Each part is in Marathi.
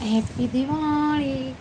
हॅपी दिवाळी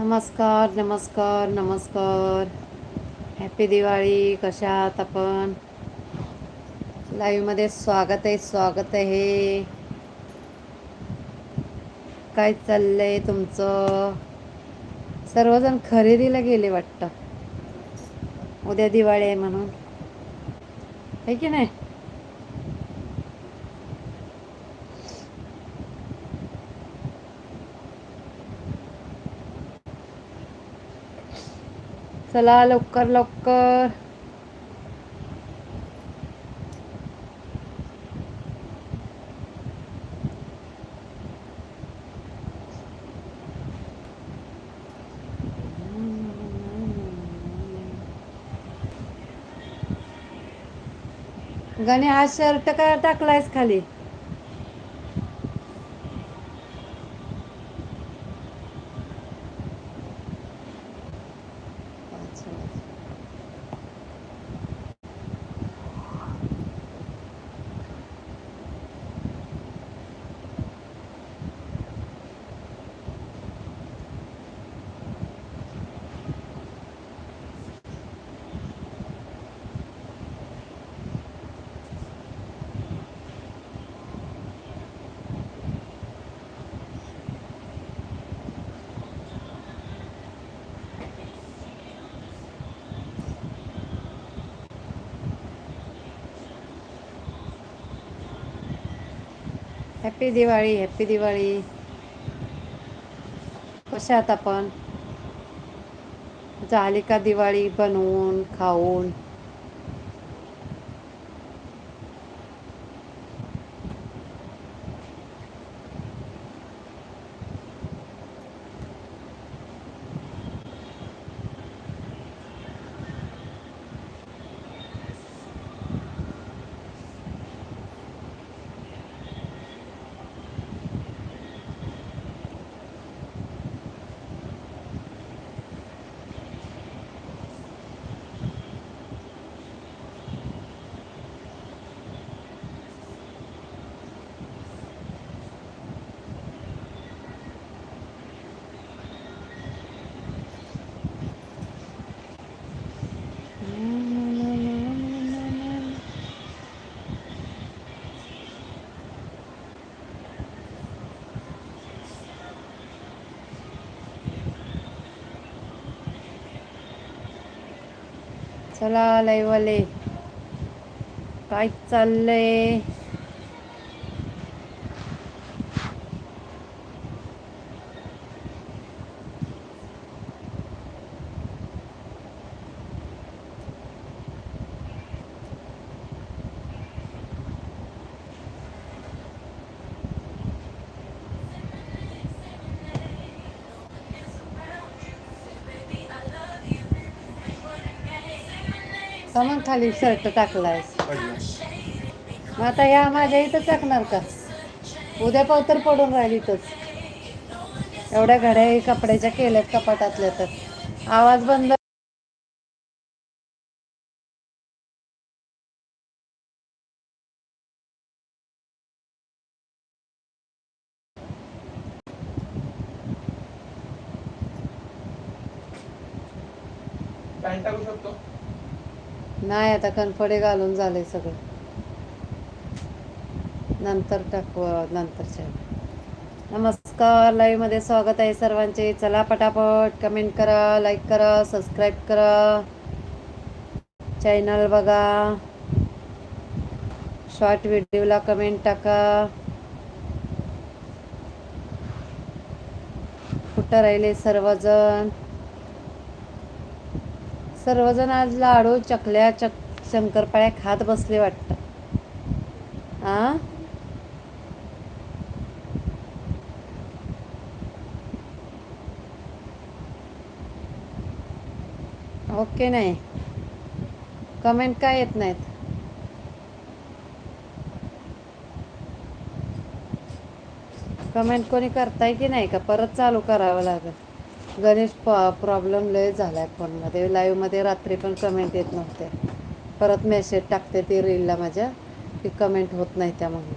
नमस्कार नमस्कार नमस्कार. हॅपी दिवाळी कशा आहात आपण? लाईव्हमध्ये स्वागत आहे स्वागत आहे. काय चाललंय तुमचं? सर्वजण खरेदीला गेले वाटतं. उद्या दिवाळी आहे म्हणून. आहे की नाही? चला लवकर लवकर. गणे हा शर्ट काय टाकलायस खाली? हॅपी दिवाळी हॅपी दिवाळी कशा आहात आपण? झाली का दिवाळी बनवून खाऊन? चला लाईव्हवाले काय चाललंय? सामान खाली शर्ट टाकलाय मग आता ह्या माझ्या इथं टाकणार का? उद्या पावतर पडून राहील इथंच. एवढ्या घड्या कपड्याच्या केल्यात कपाटातल्या तर. आवाज बंद टाकू शकतो? नाही आता कणफडे घालून झालंय सगळं. नंतर टाकू नंतरच्या. नमस्कार लाईव्हमध्ये स्वागत आहे सर्वांचे. चला पटापट कमेंट करा लाईक करा सबस्क्राईब करा. चॅनल बघा. शॉर्ट व्हिडिओला कमेंट टाका. कुठं राहिले सर्वजण? सर्वजण आज लाडू चकल्या चक शंकरपाळ्या खात बसले वाटतं. आ? ओके नाही. कमेंट काय येत नाहीत? कमेंट कोणी करताय की नाही का? परत चालू करावं लागत गणेश प्रॉब्लेम लय झाला आहे फोनमध्ये लाईव्हमध्ये रात्री पण कमेंट येत नव्हते. परत मेसेज टाकते ती रीलला माझ्या की कमेंट होत नाही त्या म्हणून.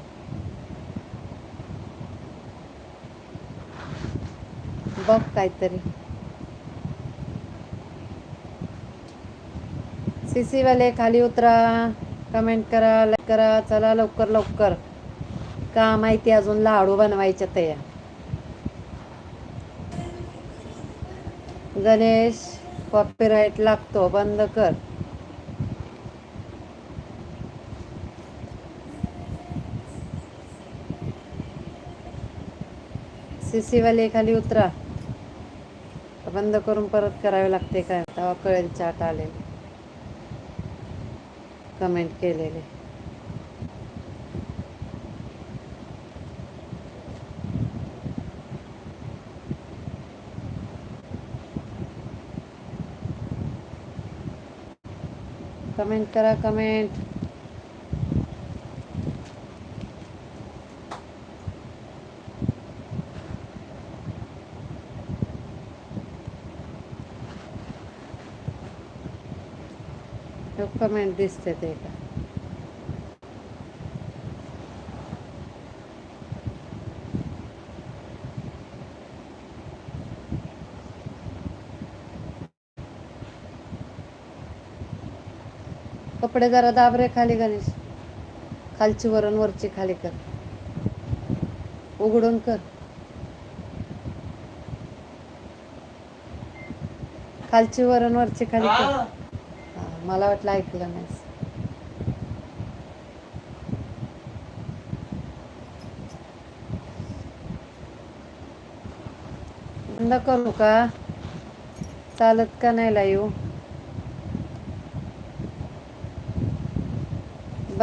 बघ काहीतरी. सी सी वाले खाली उतरा. कमेंट करा लाईक करा. चला लवकर लवकर. का माहिती अजून लाडू बनवायच्या तया गणेश कॉपीराईट लागतो बंद कर. सी सी वाले खाली उतरा. बंद करून परत करावे लागते काय? तेव्हा कळेल चाट आले कमेंट केलेले. कमेंट करा कमेंट कमेंट दिसते ते का कपडे जरा दाब रे खाली गणेश. खालची वरण वरची खाली कर. उघडून कर. खालची वरण वरची खाली कर. मला वाटलं ऐकलं नाहीस बंद करू का? चालत का नाही लाईव?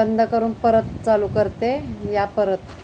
बंद करून परत चालू करते. या परत.